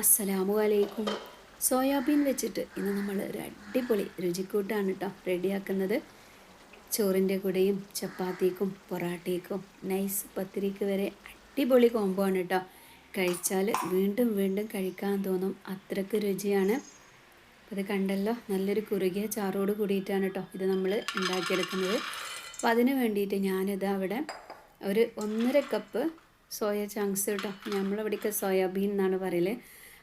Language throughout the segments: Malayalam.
അസ്സലാമു അലൈക്കും സോയാബീൻ വെച്ചിട്ട് ഇന്ന് നമ്മൾ ഒരു അടിപൊളി രുചിക്കൂട്ടാണ് കേട്ടോ റെഡിയാക്കുന്നത്. ചോറിന്റെ കൂടെയും ചപ്പാത്തിക്കും പൊറാട്ടയ്ക്കും നൈസ് പത്തിരിക്ക് വരെ അടിപൊളി കോംബോ ആണ് കേട്ടോ കഴിച്ചാൽ വീണ്ടും വീണ്ടും കഴിക്കാൻ തോന്നും അത്രയ്ക്ക് രുചിയാണ്. അത് കണ്ടല്ലോ നല്ലൊരു കുറുകിയ ചാറോട് കൂടിയിട്ടാണ് കേട്ടോ ഇത് നമ്മൾ ഉണ്ടാക്കിയെടുക്കുന്നത്. അപ്പോൾ അതിന് വേണ്ടിയിട്ട് ഞാനിത് അവിടെ ഒരു ഒന്നര കപ്പ് സോയ ചങ്ക്സ് കേട്ടോ നമ്മളിവിടേക്ക് സോയാബീൻ എന്നാണ് പറയൽ.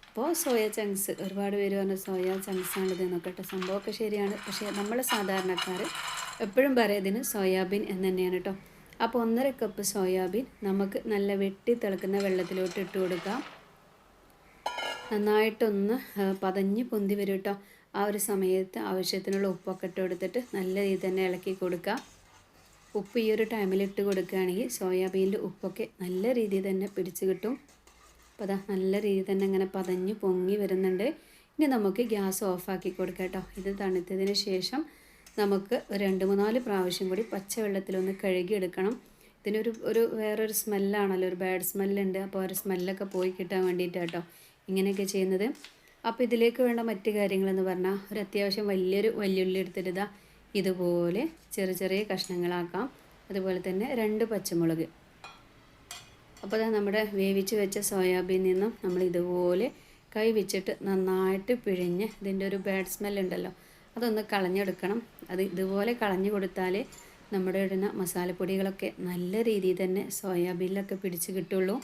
അപ്പോൾ സോയ ചങ്ക്സ് ഒരുപാട് പേര് പറഞ്ഞ സോയ ചങ്ക്സ് ആണിത് എന്നൊക്കെ സംഭവമൊക്കെ ശരിയാണ്. പക്ഷേ നമ്മൾ സാധാരണക്കാർ എപ്പോഴും പറയതിന് സോയാബീൻ എന്ന് തന്നെയാണ് കേട്ടോ അപ്പോൾ ഒന്നര കപ്പ് സോയാബീൻ നമുക്ക് നല്ല വെട്ടി തിളക്കുന്ന വെള്ളത്തിലോട്ട് ഇട്ട് കൊടുക്കാം. നന്നായിട്ടൊന്ന് പതഞ്ഞ് പൊന്തി വരും കേട്ടോ ആ ഒരു സമയത്ത് ആവശ്യത്തിനുള്ള ഉപ്പൊക്കെ ഇട്ട് കൊടുത്തിട്ട് നല്ല രീതിയിൽ തന്നെ ഇളക്കി കൊടുക്കുക ഉപ്പ് ഈ ഒരു ടൈമിൽ ഇട്ട് കൊടുക്കുകയാണെങ്കിൽ സോയാബീനിൽ ഉപ്പൊക്കെ നല്ല രീതിയിൽ തന്നെ പിടിച്ച് കിട്ടും. അപ്പോൾ അതാ നല്ല രീതിയിൽ തന്നെ ഇങ്ങനെ പതഞ്ഞ് പൊങ്ങി വരുന്നുണ്ട്. ഇനി നമുക്ക് ഗ്യാസ് ഓഫാക്കി കൊടുക്കാം കേട്ടോ. ഇത് തണുത്തതിന് ശേഷം നമുക്ക് ഒരു രണ്ട് മൂന്നാൽ പ്രാവശ്യം കൂടി പച്ചവെള്ളത്തിലൊന്ന് കഴുകി എടുക്കണം. ഇതിനൊരു ഒരു വേറൊരു സ്മെല്ലാണല്ലോ ഒരു ബാഡ് സ്മെല്ലുണ്ട് അപ്പോൾ ഒരു സ്മെല്ലൊക്കെ പോയി കിട്ടാൻ വേണ്ടിയിട്ട് കേട്ടോ ഇങ്ങനെയൊക്കെ ചെയ്യുന്നത്. അപ്പോൾ ഇതിലേക്ക് വേണ്ട മറ്റു കാര്യങ്ങളെന്ന് പറഞ്ഞാൽ ഒരു അത്യാവശ്യം വലിയൊരു വല്യുള്ളി എടുത്തിട്ട് ഇതാ ഇതുപോലെ ചെറിയ ചെറിയ കഷ്ണങ്ങളാക്കാം. അതുപോലെ തന്നെ രണ്ട് പച്ചമുളക്. അപ്പോൾ നമ്മുടെ വേവിച്ച് വെച്ച സോയാബീൻ നിന്നും നമ്മൾ ഇതുപോലെ കൈ വെച്ചിട്ട് നന്നായിട്ട് പിഴിഞ്ഞ് ഇതിന്റെ ഒരു ബാഡ് സ്മെല്ലുണ്ടല്ലോ അതൊന്ന് കളഞ്ഞെടുക്കണം. അത് ഇതുപോലെ കളഞ്ഞു കൊടുത്താൽ നമ്മുടെ ഇടുന്ന മസാലപ്പൊടികളൊക്കെ നല്ല രീതിയിൽ തന്നെ സോയാബീനിലൊക്കെ പിടിച്ച് കിട്ടുള്ളൂ.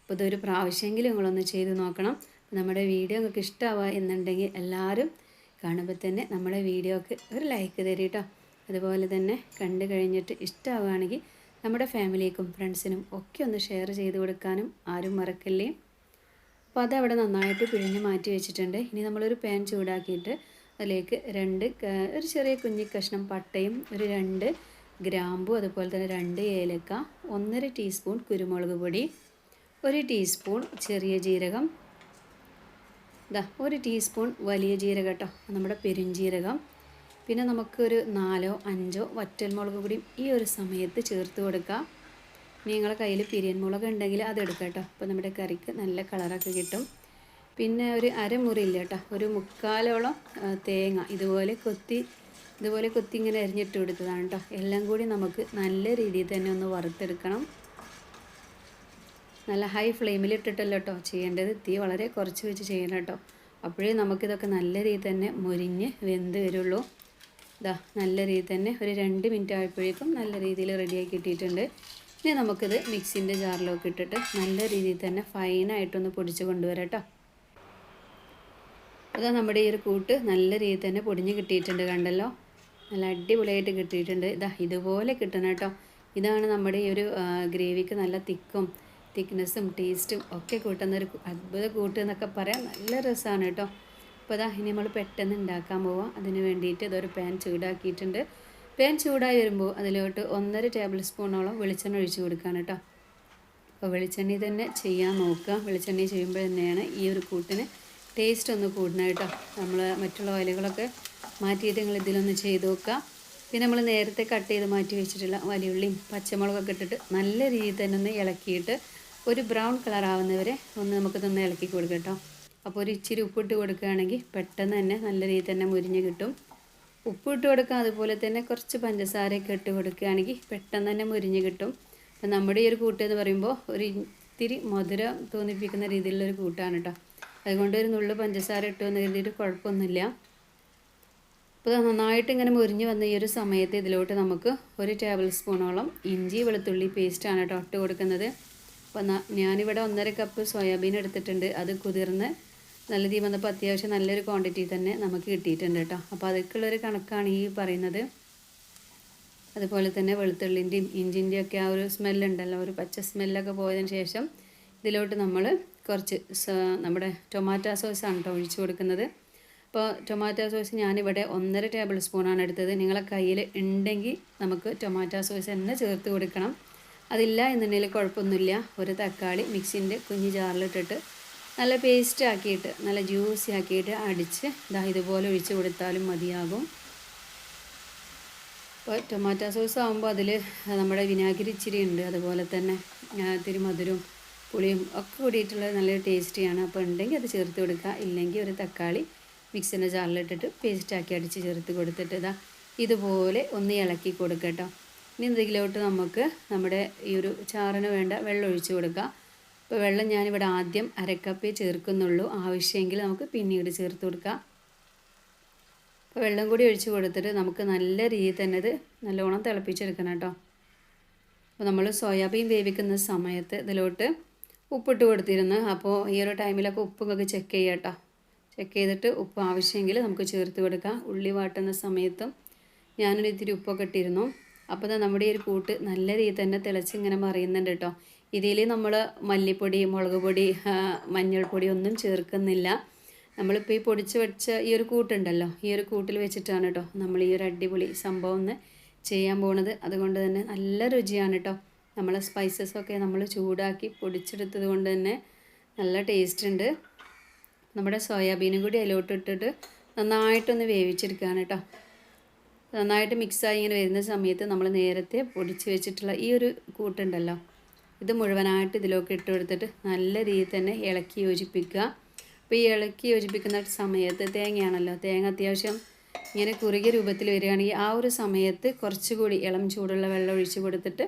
അപ്പോൾ ഇതൊരു പ്രാവശ്യമെങ്കിലും നിങ്ങളൊന്ന് ചെയ്ത് നോക്കണം. നമ്മുടെ വീഡിയോ നിങ്ങൾക്ക് ഇഷ്ടമാവുക എന്നുണ്ടെങ്കിൽ എല്ലാവരും കാണുമ്പോൾ തന്നെ നമ്മുടെ വീഡിയോക്ക് ഒരു ലൈക്ക് തരീട്ടോ. അതുപോലെ തന്നെ കണ്ടു കഴിഞ്ഞിട്ട് ഇഷ്ടമാവുകയാണെങ്കിൽ നമ്മുടെ ഫാമിലിക്കും ഫ്രണ്ട്സിനും ഒക്കെ ഒന്ന് ഷെയർ ചെയ്ത് കൊടുക്കാനും ആരും മറക്കല്ലേ? അപ്പോൾ അതവിടെ നന്നായിട്ട് പിഴിഞ്ഞ് മാറ്റി വെച്ചിട്ടുണ്ട്. ഇനി നമ്മളൊരു പാൻ ചൂടാക്കിയിട്ട് അതിലേക്ക് രണ്ട് ഒരു ചെറിയ കുഞ്ഞി കഷ്ണം പട്ടയും ഒരു രണ്ട് ഗ്രാമ്പു അതുപോലെ തന്നെ രണ്ട് ഏലക്ക ഒന്നര ടീസ്പൂൺ കുരുമുളക് പൊടി ഒരു ടീസ്പൂൺ ചെറിയ ജീരകം. ഇതാ ഒരു ടീസ്പൂൺ വലിയ ജീരകം കേട്ടോ നമ്മുടെ പെരുംജീരകം. പിന്നെ നമുക്കൊരു നാലോ അഞ്ചോ വറ്റൽമുളക് കൂടി ഈ ഒരു സമയത്ത് ചേർത്ത് കൊടുക്കാം. നിങ്ങളെ നിങ്ങളുടെ കയ്യിൽ പിരിയൻ മുളക് ഉണ്ടെങ്കിൽ അത് എടുക്കാം കേട്ടോ. അപ്പോൾ നമ്മുടെ കറിക്ക് നല്ല കളറൊക്കെ കിട്ടും. പിന്നെ ഒരു അരമുറി ഇല്ല കേട്ടോ. ഒരു മുക്കാലോളം തേങ്ങ ഇതുപോലെ കൊത്തി ഇതുപോലെ കൊത്തി ഇങ്ങനെ അരിഞ്ഞിട്ട് കൊടുത്തതാണ് കേട്ടോ. എല്ലാം കൂടി നമുക്ക് നല്ല രീതിയിൽ തന്നെ ഒന്ന് വറുത്തെടുക്കണം. നല്ല ഹൈ ഫ്ലെയിമിൽ ഇട്ടിട്ടല്ലോ കേട്ടോ ചെയ്യേണ്ടത്. തീ വളരെ കുറച്ച് വെച്ച് ചെയ്യണം കേട്ടോ. അപ്പോഴേ നമുക്കിതൊക്കെ നല്ല രീതിയിൽ തന്നെ മുരിഞ്ഞ് വെന്ത് വരുള്ളൂ. ഇതാ നല്ല രീതിയിൽ തന്നെ ഒരു രണ്ട് മിനിറ്റ് ആയപ്പോഴേക്കും നല്ല രീതിയിൽ റെഡിയാക്കി കിട്ടിയിട്ടുണ്ട്. ഇനി നമുക്കിത് മിക്സിന്റെ ജാറിലൊക്കെ ഇട്ടിട്ട് നല്ല രീതിയിൽ തന്നെ ഫൈനായിട്ടൊന്ന് പൊടിച്ച് കൊണ്ടുവരാം കേട്ടോ അതാ നമ്മുടെ ഈ ഒരു കൂട്ട് നല്ല രീതിയിൽ തന്നെ പൊടിഞ്ഞ് കിട്ടിയിട്ടുണ്ട് കണ്ടല്ലോ. നല്ല അടിപൊളിയായിട്ട് കിട്ടിയിട്ടുണ്ട്. ഇതാ ഇതുപോലെ കിട്ടണം കേട്ടോ ഇതാണ് നമ്മുടെ ഈ ഒരു ഗ്രേവിക്ക് നല്ല തിക്കും തിക്നെസ്സും ടേസ്റ്റും ഒക്കെ കൂട്ടുന്ന ഒരു അത്ഭുത കൂട്ട് എന്നൊക്കെ പറയാം നല്ല രസമാണ് കേട്ടോ അപ്പോൾ അതാ ഇനി നമ്മൾ പെട്ടെന്ന് ഉണ്ടാക്കാൻ പോവാം. അതിന് വേണ്ടിയിട്ട് ഇതൊരു പാൻ ചൂടാക്കിയിട്ടുണ്ട്. പാൻ ചൂടായി വരുമ്പോൾ അതിലോട്ട് ഒന്നര ടേബിൾ സ്പൂണോളം വെളിച്ചെണ്ണ ഒഴിച്ചു കൊടുക്കുകയാണ് കേട്ടോ അപ്പോൾ വെളിച്ചെണ്ണി തന്നെ ചെയ്യാൻ നോക്കുക. വെളിച്ചെണ്ണി ചെയ്യുമ്പോൾ തന്നെയാണ് ഈ ഒരു കൂട്ടിന് ടേസ്റ്റ് ഒന്ന് കൂടുന്നത് കേട്ടോ നമ്മൾ മറ്റുള്ള ഓയിലുകളൊക്കെ മാറ്റിയിട്ട് നിങ്ങൾ ഇതിലൊന്ന് ചെയ്ത് നോക്കുക. പിന്നെ നമ്മൾ നേരത്തെ കട്ട് ചെയ്ത് മാറ്റി വെച്ചിട്ടുള്ള വലിയുള്ളിയും പച്ചമുളകൊക്കെ ഇട്ടിട്ട് നല്ല രീതിയിൽ തന്നെ ഒന്ന് ഇളക്കിയിട്ട് ഒരു ബ്രൗൺ കളർ ആവുന്നവരെ ഒന്ന് നമുക്കിതൊന്ന് ഇളക്കി കൊടുക്കാം കേട്ടോ അപ്പോൾ ഒരു ഇച്ചിരി ഉപ്പിട്ട് കൊടുക്കുകയാണെങ്കിൽ പെട്ടെന്ന് തന്നെ നല്ല രീതിയിൽ തന്നെ മുരിഞ്ഞ് കിട്ടും. ഉപ്പിട്ട് കൊടുക്കുക അതുപോലെ തന്നെ കുറച്ച് പഞ്ചസാരയൊക്കെ ഇട്ട് കൊടുക്കുകയാണെങ്കിൽ പെട്ടെന്ന് തന്നെ മുരിഞ്ഞ് കിട്ടും. അപ്പം നമ്മുടെ ഈ ഒരു കൂട്ട് എന്ന് പറയുമ്പോൾ ഒരു ഇത്തിരി മധുരം തോന്നിപ്പിക്കുന്ന രീതിയിലുള്ളൊരു കൂട്ടാണ് കേട്ടോ. അതുകൊണ്ട് ഒരു നുള്ളു പഞ്ചസാര ഇട്ടു എന്ന് കരുതിയിട്ട് കുഴപ്പമൊന്നുമില്ല. അപ്പോൾ നന്നായിട്ട് ഇങ്ങനെ മുരിഞ്ഞ് വന്ന ഈ ഒരു സമയത്ത് ഇതിലോട്ട് നമുക്ക് ഒരു ടേബിൾ സ്പൂണോളം ഇഞ്ചി വെളുത്തുള്ളി പേസ്റ്റാണ് കേട്ടോ ഇട്ട് കൊടുക്കുന്നത്. അപ്പോൾ ഞാനിവിടെ ഒന്നര കപ്പ് സോയാബീൻ എടുത്തിട്ടുണ്ട്. അത് കുതിർന്ന് നല്ല തീ വന്നപ്പോൾ അത്യാവശ്യം നല്ലൊരു ക്വാണ്ടിറ്റി തന്നെ നമുക്ക് കിട്ടിയിട്ടുണ്ട് കേട്ടോ. അപ്പോൾ അതൊക്കെയുള്ളൊരു കണക്കാണ് ഈ പറയുന്നത്. അതുപോലെ തന്നെ വെളുത്തുള്ളിന്റെയും ഇഞ്ചിന്റെയും ഒക്കെ ആ ഒരു സ്മെല്ലുണ്ടല്ലോ ഒരു പച്ച സ്മെല്ലൊക്കെ പോയതിന് ശേഷം ഇതിലോട്ട് നമ്മൾ കുറച്ച് നമ്മുടെ ടൊമാറ്റോ സോസാണ് കേട്ടോ ഒഴിച്ചു കൊടുക്കുന്നത്. അപ്പോൾ ടൊമാറ്റോ സോസ് ഞാനിവിടെ ഒന്നര ടേബിൾ സ്പൂണാണ് എടുത്തത്. നിങ്ങളെ കയ്യിൽ ഉണ്ടെങ്കിൽ നമുക്ക് ടൊമാറ്റോ സോസ് തന്നെ ചേർത്ത് കൊടുക്കണം. അതില്ല എന്നുണ്ടെങ്കിൽ കുഴപ്പമൊന്നുമില്ല. ഒരു തക്കാളി മിക്സിന്റെ കുഞ്ഞ് ജാറിലിട്ടിട്ട് നല്ല പേസ്റ്റ് ആക്കിയിട്ട് നല്ല ജ്യൂസി ആക്കിയിട്ട് അടിച്ച് ഇതാ ഇതുപോലെ ഒഴിച്ച് കൊടുത്താലും മതിയാകും. ഇപ്പോൾ ടൊമാറ്റോ സോസ് ആകുമ്പോൾ അതിൽ നമ്മുടെ വിനാഗിരി ഇച്ചിരി ഉണ്ട്. അതുപോലെ തന്നെ ഇത്തിരി മധുരവും പുളിയും ഒക്കെ കൂടിയിട്ടുള്ള നല്ലൊരു ടേസ്റ്റിയാണ് അപ്പോൾ ഉണ്ടെങ്കിൽ അത് ചേർത്ത് കൊടുക്കുക. ഇല്ലെങ്കിൽ ഒരു തക്കാളി മിക്സിന്റെ ജാറിലിട്ടിട്ട് പേസ്റ്റാക്കി അടിച്ച് ചേർത്ത് കൊടുത്തിട്ട് ഇതാ ഇതുപോലെ ഒന്ന് ഇളക്കി കൊടുക്കട്ടോ കേട്ടോ. ഇനി ഇതിലോട്ട് നമുക്ക് നമ്മുടെ ഈ ഒരു ചാറിന് വേണ്ട വെള്ളം ഒഴിച്ച് കൊടുക്കുക. അപ്പോൾ വെള്ളം ഞാനിവിടെ ആദ്യം അരക്കപ്പേ ചേർക്കുന്നുള്ളൂ. ആവശ്യമെങ്കിൽ നമുക്ക് പിന്നീട് ചേർത്ത് കൊടുക്കാം. അപ്പോൾ വെള്ളം കൂടി ഒഴിച്ച് കൊടുത്തിട്ട് നമുക്ക് നല്ല രീതിയിൽ തന്നെ ഇത് നല്ലോണം തിളപ്പിച്ചെടുക്കണം കേട്ടോ. അപ്പോൾ നമ്മൾ സോയാബീൻ വേവിക്കുന്ന സമയത്ത് ഇതിലോട്ട് ഉപ്പിട്ട് കൊടുത്തിരുന്നു. അപ്പോൾ ഈ ഒരു ടൈമിലൊക്കെ ഉപ്പൊക്കെ ചെക്ക് ചെയ്യുക കേട്ടോ. ചെക്ക് ചെയ്തിട്ട് ഉപ്പ് ആവശ്യമെങ്കിൽ നമുക്ക് ചേർത്ത് കൊടുക്കാം. ഉള്ളി വാട്ടുന്ന സമയത്തും ഞാനൊരു ഇത്തിരി ഉപ്പൊക്കെ ഇട്ടിരുന്നു. അപ്പോൾ നമ്മുടെ ഈ ഒരു കൂട്ട് നല്ല രീതിയിൽ തന്നെ തിളച്ച് ഇങ്ങനെ മറിയുന്നുണ്ട് കേട്ടോ. ഇതിൽ നമ്മൾ മല്ലിപ്പൊടി മുളക് പൊടി മഞ്ഞൾപ്പൊടി ഒന്നും ചേർക്കുന്നില്ല. നമ്മളിപ്പോൾ ഈ പൊടിച്ച് വെച്ച ഈ ഒരു കൂട്ടുണ്ടല്ലോ ഈ ഒരു കൂട്ടിൽ വെച്ചിട്ടാണ് കേട്ടോ നമ്മൾ ഈ ഒരു അടിപൊളി സംഭവം ഒന്ന് ചെയ്യാൻ പോണത്. അതുകൊണ്ട് തന്നെ നല്ല രുചിയാണ് കേട്ടോ. നമ്മൾ സ്പൈസസൊക്കെ നമ്മൾ ചൂടാക്കി പൊടിച്ചെടുത്തത് കൊണ്ട് തന്നെ നല്ല ടേസ്റ്റ് ഉണ്ട്. നമ്മുടെ സോയാബീനും കൂടി അലോട്ടിട്ടിട്ട് നന്നായിട്ടൊന്ന് വേവിച്ചെടുക്കുകയാണ് കേട്ടോ. നന്നായിട്ട് മിക്സായി ഇങ്ങനെ വരുന്ന സമയത്ത് നമ്മൾ നേരത്തെ പൊടിച്ച് വെച്ചിട്ടുള്ള ഈ ഒരു കൂട്ടുണ്ടല്ലോ ഇത് മുഴുവനായിട്ട് ഇതിലേക്ക് ഇട്ട് കൊടുത്തിട്ട് നല്ല രീതിയിൽ തന്നെ ഇളക്കി യോജിപ്പിക്കുക. അപ്പോൾ ഈ ഇളക്കി യോജിപ്പിക്കുന്ന സമയത്ത് തേങ്ങയാണല്ലോ തേങ്ങ അത്യാവശ്യം ഇങ്ങനെ കുറുകിയ രൂപത്തിൽ വരികയാണെങ്കിൽ ആ ഒരു സമയത്ത് കുറച്ചുകൂടി ഇളം ചൂടുള്ള വെള്ളം ഒഴിച്ച് കൊടുത്തിട്ട്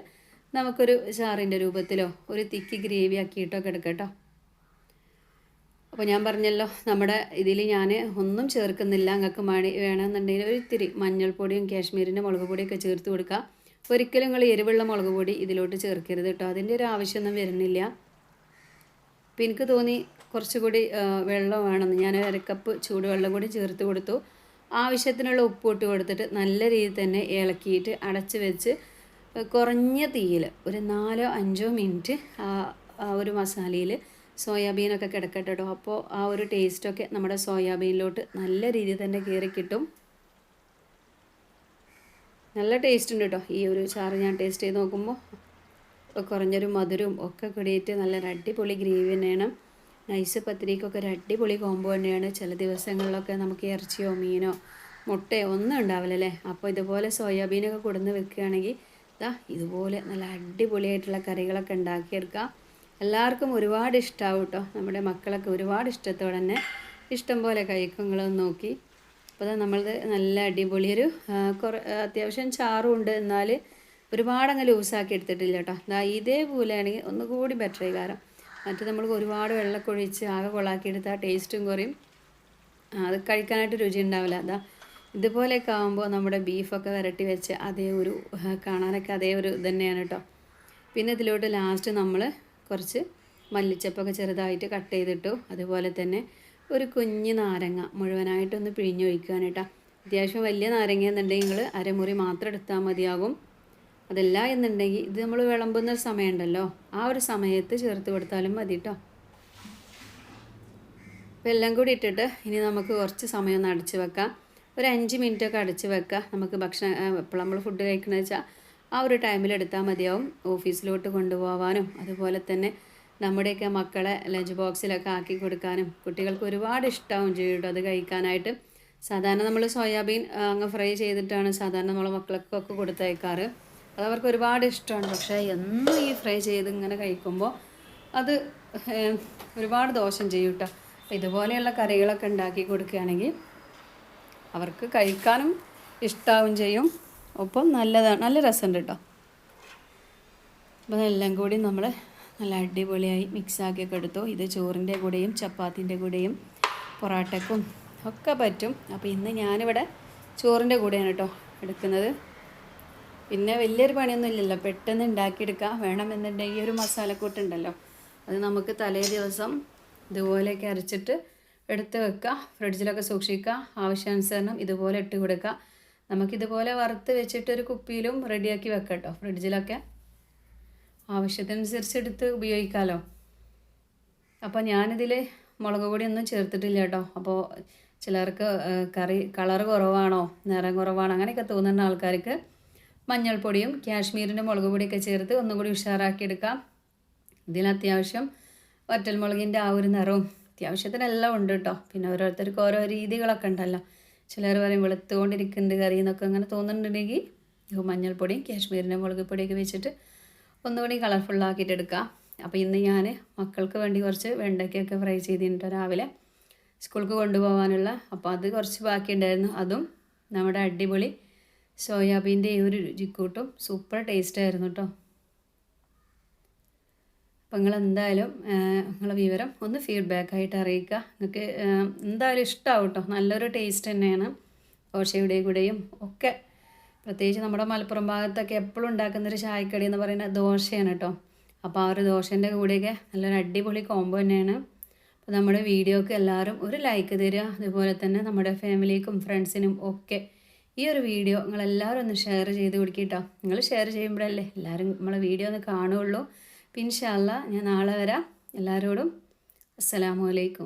നമുക്കൊരു ചാറിന്റെ രൂപത്തിലോ ഒരു തിക്കി ഗ്രേവി ആക്കിയിട്ടൊക്കെ എടുക്കട്ടോ കേട്ടോ. അപ്പോൾ ഞാൻ പറഞ്ഞല്ലോ നമ്മുടെ ഇതിൽ ഞാൻ ഒന്നും ചേർക്കുന്നില്ല. നിങ്ങൾക്ക് മണി വേണമെന്നുണ്ടെങ്കിൽ ഒരു ഇത്തിരി മഞ്ഞൾപ്പൊടിയും കാശ്മീരിന്റെ മുളക് പൊടിയൊക്കെ ചേർത്ത് കൊടുക്കുക ഒരിക്കലും നിങ്ങൾ എരിവുള്ള മുളക് പൊടി ഇതിലോട്ട് ചേർക്കരുത് കേട്ടോ. അതിന്റെ ഒരു ആവശ്യമൊന്നും വരുന്നില്ല. അപ്പം എനിക്ക് തോന്നി കുറച്ചുകൂടി വെള്ളം വേണമെന്ന് ഞാൻ അരക്കപ്പ് ചൂടുവെള്ളം കൂടി ചേർത്ത് കൊടുത്തു. ആവശ്യത്തിനുള്ള ഉപ്പ് ഇട്ട് കൊടുത്തിട്ട് നല്ല രീതിയിൽ തന്നെ ഇളക്കിയിട്ട് അടച്ച് വെച്ച് കുറഞ്ഞ തീയിൽ ഒരു നാലോ അഞ്ചോ മിനിറ്റ് ആ ഒരു മസാലയിൽ സോയാബീനൊക്കെ കിടക്കട്ടെ കേട്ടോ. അപ്പോൾ ആ ഒരു ടേസ്റ്റൊക്കെ നമ്മുടെ സോയാബീനിലോട്ട് നല്ല രീതിയിൽ തന്നെ കയറി കിട്ടും. നല്ല ടേസ്റ്റ് ഉണ്ട് കേട്ടോ ഈ ഒരു ചാറ് ഞാൻ ടേസ്റ്റ് ചെയ്ത് നോക്കുമ്പോൾ കുറഞ്ഞൊരു മധുരവും ഒക്കെ കൂടിയിട്ട് നല്ലൊരു അടിപൊളി ഗ്രേവി തന്നെയാണ്. നൈസ് പത്തിരിക്കൊക്കെ ഒരു അടിപൊളി കോംബോ തന്നെയാണ്. ചില ദിവസങ്ങളിലൊക്കെ നമുക്ക് ഇറച്ചിയോ മീനോ മുട്ടയോ ഒന്നും ഉണ്ടാവില്ല അപ്പോൾ ഇതുപോലെ സോയാബീനൊക്കെ കൊടുന്ന് വെക്കുകയാണെങ്കിൽ ഇതാ ഇതുപോലെ നല്ല അടിപൊളിയായിട്ടുള്ള കറികളൊക്കെ ഉണ്ടാക്കിയെടുക്കാം എല്ലാവർക്കും ഒരുപാട് ഇഷ്ടമാവും കേട്ടോ നമ്മുടെ മക്കളൊക്കെ ഒരുപാട് ഇഷ്ടത്തോടെ തന്നെ ഇഷ്ടം പോലെ കഴിക്കുങ്ങളൊന്ന് നോക്കി. അപ്പോൾ നമ്മൾ നല്ല അടിപൊളി ഒരു കുറ അത്യാവശ്യം ചാറും ഉണ്ട് എന്നാൽ ഒരുപാട് അങ്ങ് ലൂസാക്കി എടുത്തിട്ടില്ല കേട്ടോ ദാ ഇതേപോലെയാണെങ്കിൽ ഒന്നുകൂടി ബെറ്റർ കാരണം മറ്റു നമ്മൾ ഒരുപാട് വെള്ളമൊക്കെ ഒഴിച്ച് ആകെ കൊളാക്കി എടുത്താൽ ടേസ്റ്റും കുറയും. അത് കഴിക്കാനായിട്ട് രുചി ഉണ്ടാവില്ല. അതാ ഇതുപോലെയൊക്കെ ആകുമ്പോൾ നമ്മുടെ ബീഫൊക്കെ വരട്ടി വെച്ച് അതേ ഒരു കാണാനൊക്കെ അതേ ഒരു തന്നെയാണ് കേട്ടോ പിന്നെ ഇതിലോട്ട് ലാസ്റ്റ് നമ്മൾ കുറച്ച് മല്ലിച്ചപ്പൊക്കെ ചെറുതായിട്ട് കട്ട് ചെയ്തിട്ടു. അതുപോലെ തന്നെ ഒരു കുഞ്ഞ് നാരങ്ങ മുഴുവനായിട്ടൊന്ന് പിഴിഞ്ഞൊഴിക്കുകയാണ് കേട്ടോ അത്യാവശ്യം വലിയ നാരങ്ങ എന്നുണ്ടെങ്കിൽ നിങ്ങൾ അരമുറി മാത്രം എടുത്താൽ മതിയാകും. അതല്ല എന്നുണ്ടെങ്കിൽ ഇത് നമ്മൾ വിളമ്പുന്ന സമയമുണ്ടല്ലോ. ആ ഒരു സമയത്ത് ചേർത്ത് കൊടുത്താലും മതി കേട്ടോ അപ്പോൾ എല്ലാം കൂടി ഇട്ടിട്ട് ഇനി നമുക്ക് കുറച്ച് സമയം ഒന്ന് അടച്ച് വെക്കാം. ഒരു അഞ്ച് മിനിറ്റ് ഒക്കെ അടച്ച് വെക്കുക നമുക്ക് ഭക്ഷണം ഇപ്പോൾ നമ്മൾ ഫുഡ് കഴിക്കണമെന്ന് വെച്ചാൽ ആ ഒരു ടൈമിൽ എടുത്താൽ മതിയാവും. ഓഫീസിലോട്ട് കൊണ്ടുപോകാനും അതുപോലെ തന്നെ നമ്മുടെയൊക്കെ മക്കളെ ലഞ്ച് ബോക്സിലൊക്കെ ആക്കി കൊടുക്കാനും കുട്ടികൾക്ക് ഒരുപാട് ഇഷ്ടമാവും ചെയ്യും അത് കഴിക്കാനായിട്ട്. സാധാരണ നമ്മൾ സോയാബീൻ അങ്ങ് ഫ്രൈ ചെയ്തിട്ടാണ് സാധാരണ നമ്മൾ മക്കൾക്കൊക്കെ കൊടുത്തയക്കാറ്. അത് അവർക്ക് ഒരുപാട് ഇഷ്ടമാണ് പക്ഷേ എന്നും ഈ ഫ്രൈ ചെയ്ത് ഇങ്ങനെ കഴിക്കുമ്പോൾ അത് ഒരുപാട് ദോഷം ചെയ്യും കേട്ടോ. ഇതുപോലെയുള്ള കറികളൊക്കെ ഉണ്ടാക്കി കൊടുക്കുകയാണെങ്കിൽ അവർക്ക് കഴിക്കാനും ഇഷ്ടാവും ചെയ്യും. ഒപ്പം നല്ലതാണ് നല്ല രസമുണ്ട് കേട്ടോ. അപ്പോൾ എല്ലാം കൂടി നമ്മൾ നല്ല അടിപൊളിയായി മിക്സാക്കിയൊക്കെ എടുത്തു. ഇത് ചോറിന്റെ കൂടെയും ചപ്പാത്തിന്റെ കൂടെയും പൊറാട്ടക്കും ഒക്കെ പറ്റും. അപ്പോൾ ഇന്ന് ഞാനിവിടെ ചോറിന്റെ കൂടെയാണ് കേട്ടോ എടുക്കുന്നത്. പിന്നെ വലിയൊരു പണിയൊന്നും ഇല്ലല്ലോ. പെട്ടെന്ന് ഉണ്ടാക്കിയെടുക്കാം വേണമെന്നുണ്ടെങ്കിൽ ഒരു മസാലക്കൂട്ടുണ്ടല്ലോ അത് നമുക്ക് തലേ ദിവസം ഇതുപോലെയൊക്കെ അരച്ചിട്ട് എടുത്ത് വെക്കുക. ഫ്രിഡ്ജിലൊക്കെ സൂക്ഷിക്കുക. ആവശ്യാനുസരണം ഇതുപോലെ ഇട്ട് കൊടുക്കുക. നമുക്കിതുപോലെ വറുത്ത് വെച്ചിട്ട് ഒരു കുപ്പിയിലും റെഡിയാക്കി വെക്കാം കേട്ടോ. ഫ്രിഡ്ജിലൊക്കെ ആവശ്യത്തിനനുസരിച്ച് എടുത്ത് ഉപയോഗിക്കാമല്ലോ അപ്പോൾ ഞാനിതിൽ മുളക് പൊടി ഒന്നും ചേർത്തിട്ടില്ല കേട്ടോ. അപ്പോൾ ചിലർക്ക് കറി കളർ കുറവാണോ നിറം കുറവാണോ അങ്ങനെയൊക്കെ തോന്നുന്ന ആൾക്കാർക്ക് മഞ്ഞൾപ്പൊടിയും കാശ്മീരിന്റെ മുളക് പൊടിയൊക്കെ ചേർത്ത് ഒന്നും കൂടി ഉഷാറാക്കി എടുക്കാം ഇതിന് അത്യാവശ്യം വറ്റൽമുളകിന്റെ ആ ഒരു നിറവും അത്യാവശ്യത്തിനെല്ലാം ഉണ്ട് കേട്ടോ. പിന്നെ ഓരോരുത്തർക്ക് ഓരോ രീതികളൊക്കെ ഉണ്ടല്ലോ. ചിലർ പറയും വെളുത്തുകൊണ്ടിരിക്കുന്നുണ്ട് കറി എന്നൊക്കെ അങ്ങനെ തോന്നുന്നുണ്ടെങ്കിൽ മഞ്ഞൾപ്പൊടിയും കാശ്മീരിന്റെ മുളക് പൊടിയൊക്കെ വെച്ചിട്ട് ഒന്നുകൂടി കളർഫുള്ളാക്കിയിട്ട് എടുക്കുക. അപ്പോൾ ഇന്ന് ഞാൻ മക്കൾക്ക് വേണ്ടി കുറച്ച് വെണ്ടയ്ക്കൊക്കെ ഫ്രൈ ചെയ്തിട്ടുണ്ട് രാവിലെ. സ്കൂൾക്ക് കൊണ്ടുപോകാനുള്ള. അപ്പോൾ അത് കുറച്ച് ബാക്കിയുണ്ടായിരുന്നു. അതും നമ്മുടെ അടിപൊളി സോയാബീന്റെ ഈ ഒരു രുചിക്കൂട്ടും. സൂപ്പർ ടേസ്റ്റ് ആയിരുന്നു കേട്ടോ. അപ്പോൾ നിങ്ങൾ എന്തായാലും നിങ്ങളെ വിവരം ഒന്ന് ഫീഡ്ബാക്ക് ആയിട്ട് അറിയിക്കുക. നിങ്ങൾക്ക് എന്തായാലും ഇഷ്ടമാവും കേട്ടോ. നല്ലൊരു ടേസ്റ്റ് തന്നെയാണ്. ദോശയുടെ കൂടെയും ഒക്കെ പ്രത്യേകിച്ച് നമ്മുടെ മലപ്പുറം ഭാഗത്തൊക്കെ എപ്പോഴും ഉണ്ടാക്കുന്നൊരു ചായക്കടി എന്ന് പറയുന്നത് ദോശയാണ് കേട്ടോ. അപ്പോൾ ആ ഒരു ദോശന്റെ കൂടെയൊക്കെ നല്ലൊരു അടിപൊളി കോംബോ തന്നെയാണ്. അപ്പോൾ നമ്മുടെ വീഡിയോക്ക് എല്ലാവരും ഒരു ലൈക്ക് തരിക. അതുപോലെ തന്നെ നമ്മുടെ ഫാമിലിക്കും ഫ്രണ്ട്സിനും ഒക്കെ ഈ ഒരു വീഡിയോ നിങ്ങളെല്ലാവരും ഒന്ന് ഷെയർ ചെയ്ത് കൊടുക്കിട്ടോ. നിങ്ങൾ ഷെയർ ചെയ്യുമ്പോഴല്ലേ എല്ലാവരും നമ്മളെ വീഡിയോ ഒന്ന് കാണുകയുള്ളൂ. പിൻഷല്ല ഞാൻ നാളെ വരാം. എല്ലാവരോടും അസ്സലാമു അലൈക്കും.